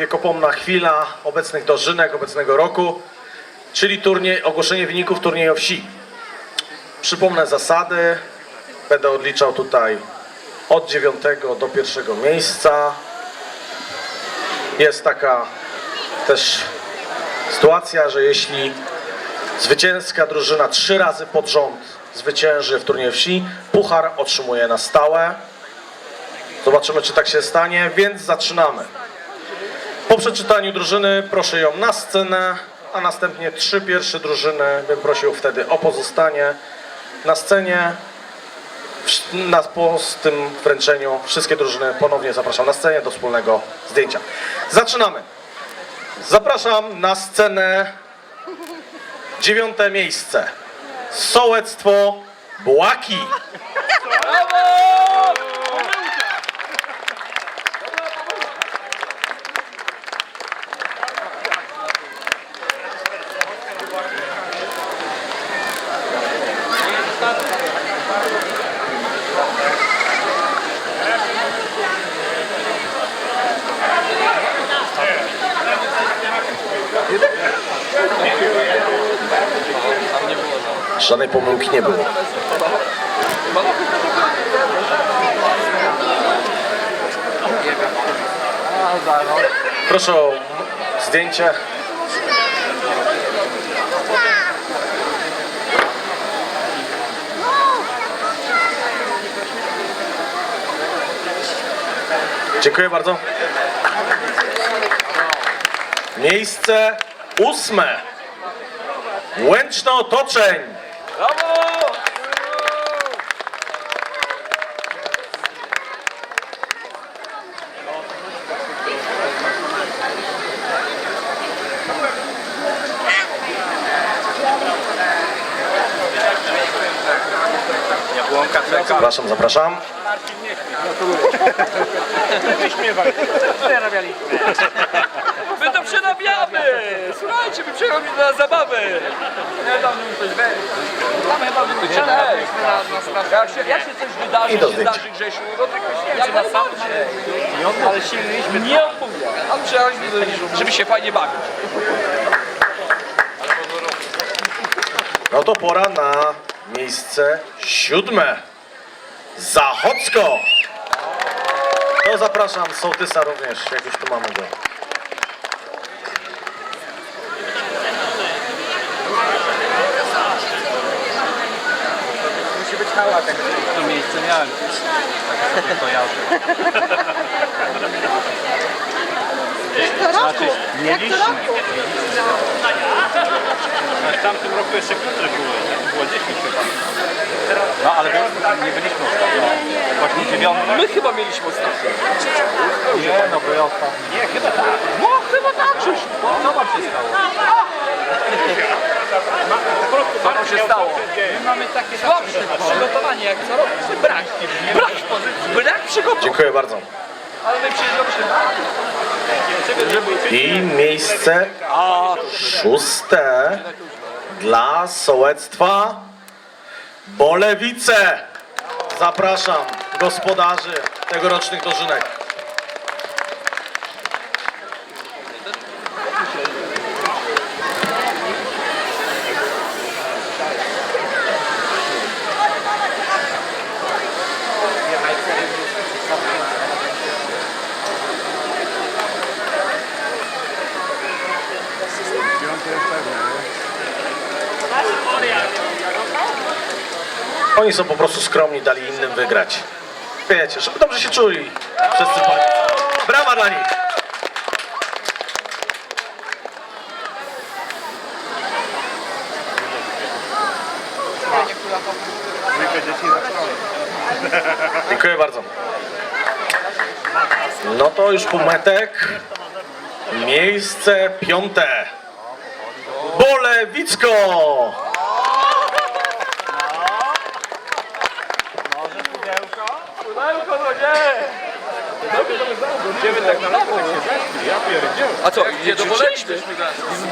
Wiekopomna chwila obecnych dożynek, obecnego roku, czyli turniej, ogłoszenie wyników turnieju wsi. Przypomnę zasady. Będę odliczał tutaj od dziewiątego do pierwszego miejsca. Jest taka też sytuacja, że jeśli zwycięska drużyna trzy razy pod rząd zwycięży w turnieju wsi, puchar otrzymuje na stałe. Zobaczymy, czy tak się stanie, więc zaczynamy. Po przeczytaniu drużyny proszę ją na scenę, a następnie trzy pierwsze drużyny bym prosił wtedy o pozostanie na scenie. Na, po tym wręczeniu wszystkie drużyny ponownie zapraszam na scenę do wspólnego zdjęcia. Zaczynamy. Zapraszam na scenę dziewiąte miejsce. Sołectwo Błaki. Żadnej pomyłki nie było. Proszę o zdjęcie. Dziękuję bardzo. Miejsce ósme. Łęczno Otoczeń. Zapraszam, zapraszam. My to przerabiamy! Słuchajcie, my przerabiamy na zabawę! Niedawno mi coś we... Tam chyba na sprawę. Jak się, jak się coś wydarzy, się zdarzy Grzesiu, no to jak na sam Ale silnyliśmy. Nie odmówię. Ale przyjechaliśmy, żeby się fajnie bawić. No to pora na miejsce siódme. Zachodzko. To zapraszam sołtysa również, jak już tu mamy go. To miejsce miałem. Tak kojarzę. Znaczy, mieliśmy. A w tamtym roku jeszcze krótsze były, nie? było 10 chyba. No ale byli- nie byliśmy ostatnio. Właśnie dziewiąty. My chyba mieliśmy ostatnio. Nie, no były ostatni. Nie, chyba tak. No chyba tak, Grzesiu. Co wam się stało? Co tam się stało? My mamy takie Dobrze, przygotowanie jak co roku. Brak, brak pozycji, brak przygotowania. Dziękuję bardzo. Ale my się I miejsce szóste dla sołectwa Bolewice. Zapraszam gospodarzy tegorocznych dożynek. Oni są po prostu skromni, dali innym wygrać. Wiecie, żeby dobrze się czuli. Wszyscy. Brawa dla nich. Dziękuję bardzo. No to już półmetek. Miejsce piąte. Bolewicko! Pudełko, no nie! Idziemy tak na lewo. A co, nie ćwiczyliśmy?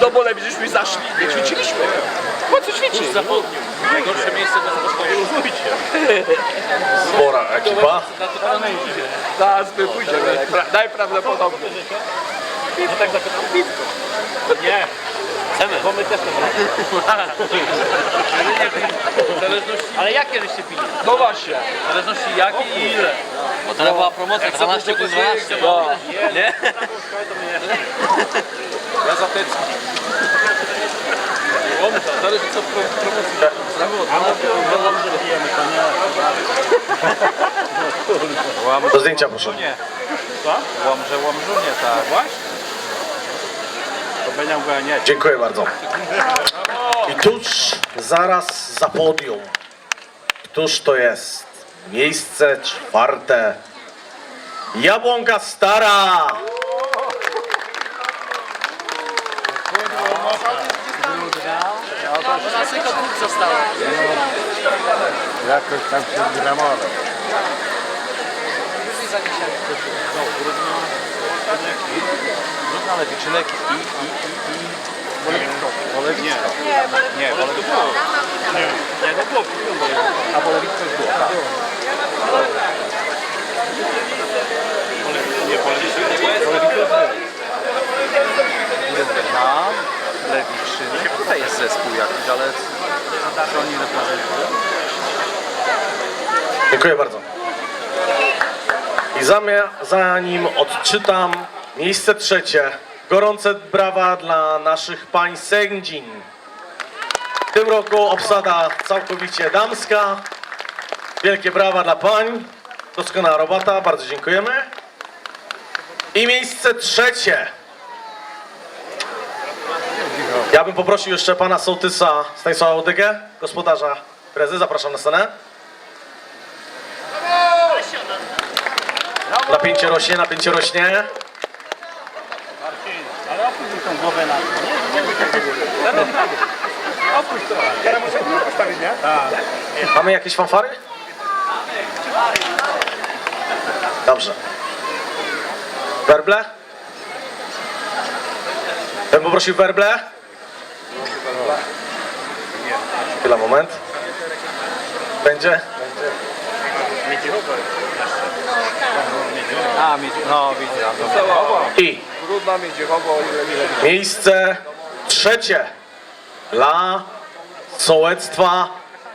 Do Bolewi żeśmy zaszli, nie ćwiczyliśmy. Po co ćwiczyć? Najgorsze miejsce do zastoju. Spora ekipa. Zaraz my pójdziemy, pra- najprawdopodobniej. No tak zapytam piwko. Nie. Cenę. Bo my też to. Ale jakie żeście pili? No właśnie. W zależności jakie i ile. Bo to była promocja 12 plus 12. No. Nie? Ja za teczki. Zależy co pro, promocji. Do zdjęcia proszę. Nie. Co? Łomże, łomżunie, tak. Właśnie. To będą go nie. Dziękuję bardzo. I tuż zaraz za podium. Któż to jest? Miejsce czwarte. Jabłonka Stara. To nas tylko dwóch zostało. Jakoś tam się gramowe. Żadna lewiczynek i, i, i, i... Wolewicko. Nie, nie, Wolewicko. Nie, nie, no było, a Wolewicko już było. Tak. Nie, Wolewicko Wolewicko już było. Na Lewiczyny. Tutaj jest jakiś, ale? Dziękuję bardzo. I zanim odczytam miejsce trzecie, gorące brawa dla naszych pań sędzin. W tym roku obsada całkowicie damska. Wielkie brawa dla pań. Doskonała robota, bardzo dziękujemy. I miejsce trzecie. Ja bym poprosił jeszcze pana sołtysa Stanisława Łodygę, gospodarza prezy. Zapraszam na scenę. Napięcie rośnie, napięcie rośnie. Ale opuść tą głowę na to. Nie. Opuść to. Teraz muszę postawić, nie? Mamy jakieś fanfary? Dobrze. Werble? Bym poprosił werble? Chwila, moment. Będzie? A, no widzę. I brudna miedziechowo, ile ile. miejsce trzecie dla sołectwa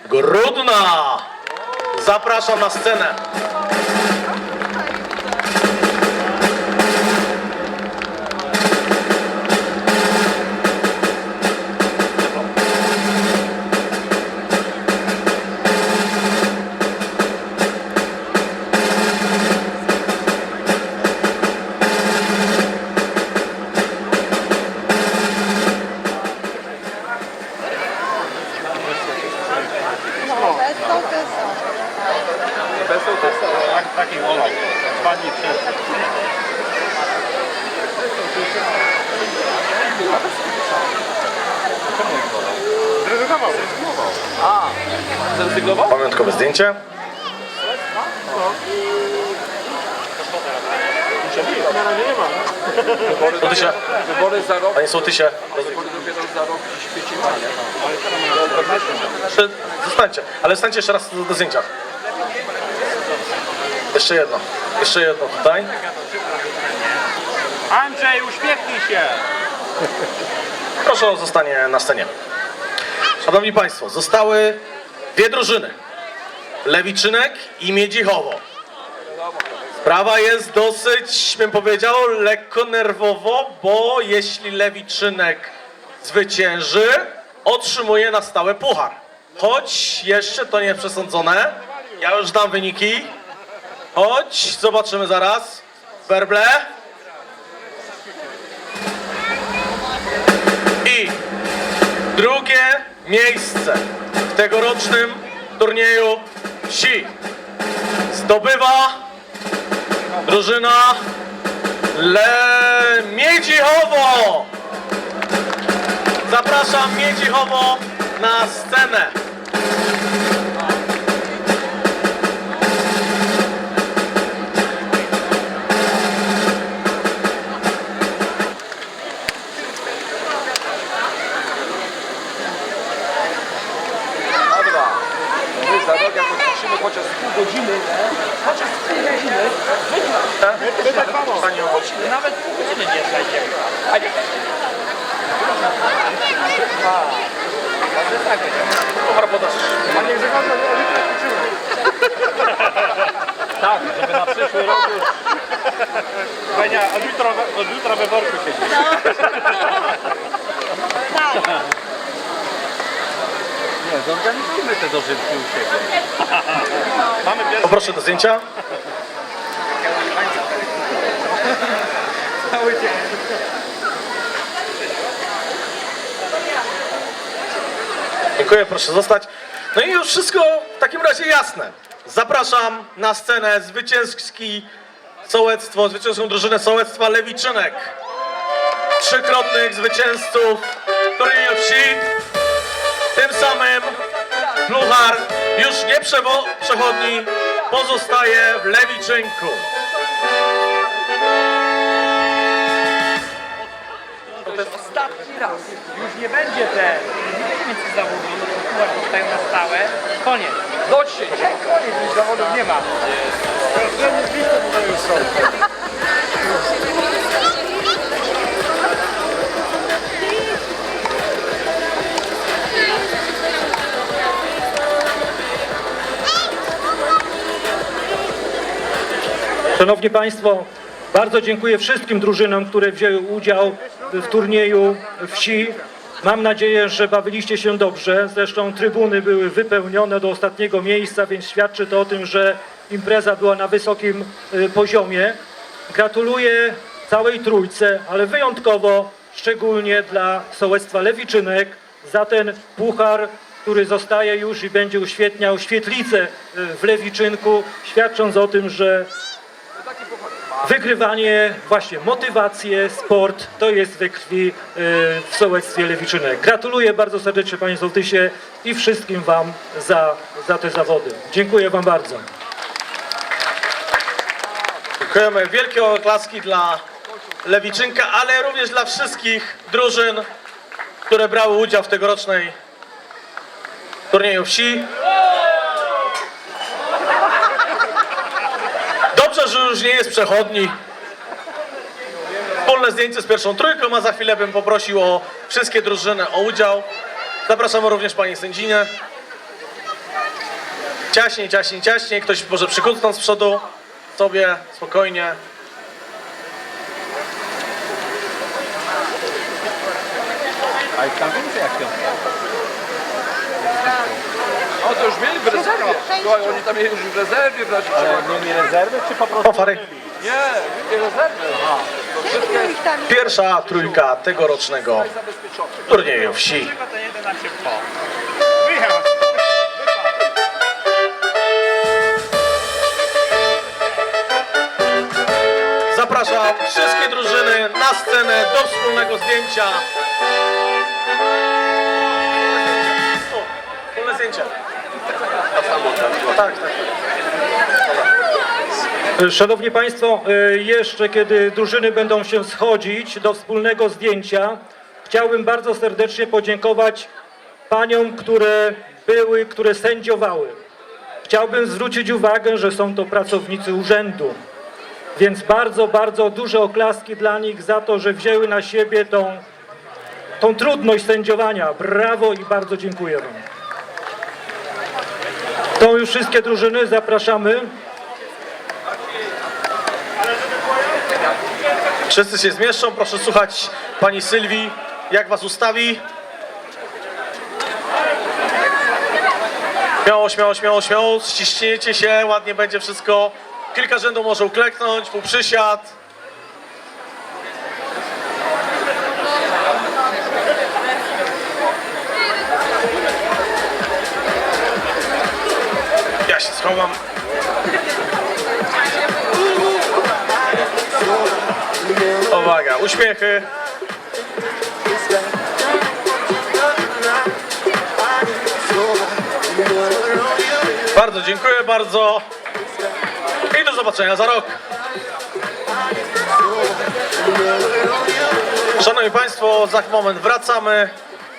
Grudna. Zapraszam na scenę. Pamiątkowe zdjęcie. Wybory, Sołtysie, wybory za rok. panie sołtysie, Wybory dopiero za rok gdzieś świecimy, nie? Jeszcze Zostańcie, ale stańcie jeszcze raz do, do zdjęcia. Jeszcze jedno. Jeszcze jedno tutaj. Andrzej, uśmiechnij się. Proszę o zostanie na scenie. Szanowni Państwo, zostały dwie drużyny. Lewiczynek i Miedzichowo. Sprawa jest dosyć, bym powiedział, lekko nerwowo, bo jeśli Lewiczynek zwycięży, otrzymuje na stałe puchar. Choć jeszcze to nie przesądzone. Ja już dam wyniki. Choć zobaczymy zaraz. Werble. I drugie miejsce w tegorocznym turnieju wsi zdobywa drużyna Le Miedzichowo. Zapraszam Miedzichowo na scenę. Ćwiczymy chociaż pół godziny, nie? Chociaż pół godziny, wygrać. Panie godziny, nawet pół godziny nie zajdzie. A nie. Puchar podasz. Panie Grzegorzu, o litrę ćwiczyłem. Tak, żeby na przyszły rok już... Benia, od jutra, we- od jutra we worku siedzi. Nie, zorganizujmy te dożynki u siebie. Mamy pierwszy Poproszę do zdjęcia. cały dzień. Dziękuję, proszę zostać. No i już wszystko w takim razie jasne. Zapraszam na scenę zwycięski sołectwo, zwycięską drużynę sołectwa Lewiczynek. Trzykrotnych zwycięzców turnieju wsi. Tym samym Pluchar już nie przewo- przechodni, pozostaje w Lewiczynku. To jest ostatni raz. Już nie będzie te, nie będzie więcej zawodów, no to chyba powstają na stałe. Koniec. Do dzisiaj. Koniec, już zawodów nie ma. Z listem to już są. Szanowni Państwo, bardzo dziękuję wszystkim drużynom, które wzięły udział w turnieju wsi. Mam nadzieję, że bawiliście się dobrze. Zresztą trybuny były wypełnione do ostatniego miejsca, więc świadczy to o tym, że impreza była na wysokim y, poziomie. Gratuluję całej trójce, ale wyjątkowo szczególnie dla sołectwa Lewiczynek za ten puchar, który zostaje już i będzie uświetniał świetlicę y, w Lewiczynku, świadcząc o tym, że Wygrywanie, właśnie motywację, sport, to jest we krwi y, w sołectwie Lewiczynek. Gratuluję bardzo serdecznie Panie Sołtysie i wszystkim Wam za, za te zawody. Dziękuję Wam bardzo. Dziękujemy. Wielkie oklaski dla Lewiczynka, ale również dla wszystkich drużyn, które brały udział w tegorocznej turnieju wsi. Dobrze, że już nie jest przechodni. Wspólne zdjęcie z pierwszą trójką, a za chwilę bym poprosił o wszystkie drużyny o udział. Zapraszamy również Pani sędzinę. Ciaśniej, ciaśniej, ciaśniej. Ktoś może przykucnąć z przodu sobie spokojnie. A ich tam więcej jak piątka. O, to już mieli w rezerwie. Słuchaj, oni tam mieli już w rezerwie brać. Ale nie mieli rezerwy, czy po prostu... Pofary. Nie, mieli rezerwy. Jest Pierwsza trójka tegorocznego turnieju wsi. Zapraszam wszystkie drużyny na scenę do wspólnego zdjęcia. O, Wspólne zdjęcie. Tak, tak. Szanowni Państwo, y, jeszcze kiedy drużyny będą się schodzić do wspólnego zdjęcia, chciałbym bardzo serdecznie podziękować paniom, które były, które sędziowały. Chciałbym zwrócić uwagę, że są to pracownicy urzędu. Więc bardzo, bardzo duże oklaski dla nich za to, że wzięły na siebie tą, tą trudność sędziowania. Brawo i bardzo dziękuję Wam. To już wszystkie drużyny, zapraszamy. Wszyscy się zmieszczą. Proszę słuchać pani Sylwii, jak was ustawi. Śmiało, śmiało, śmiało, śmiało. Ściśniecie się, ładnie będzie wszystko. Kilka rzędów może ukleknąć, pół schowam. Uwaga, uśmiechy. Bardzo dziękuję, bardzo. I do zobaczenia za rok. Szanowni Państwo, za moment wracamy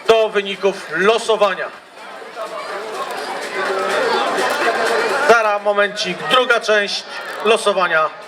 do wyników losowania. Momencik, druga część losowania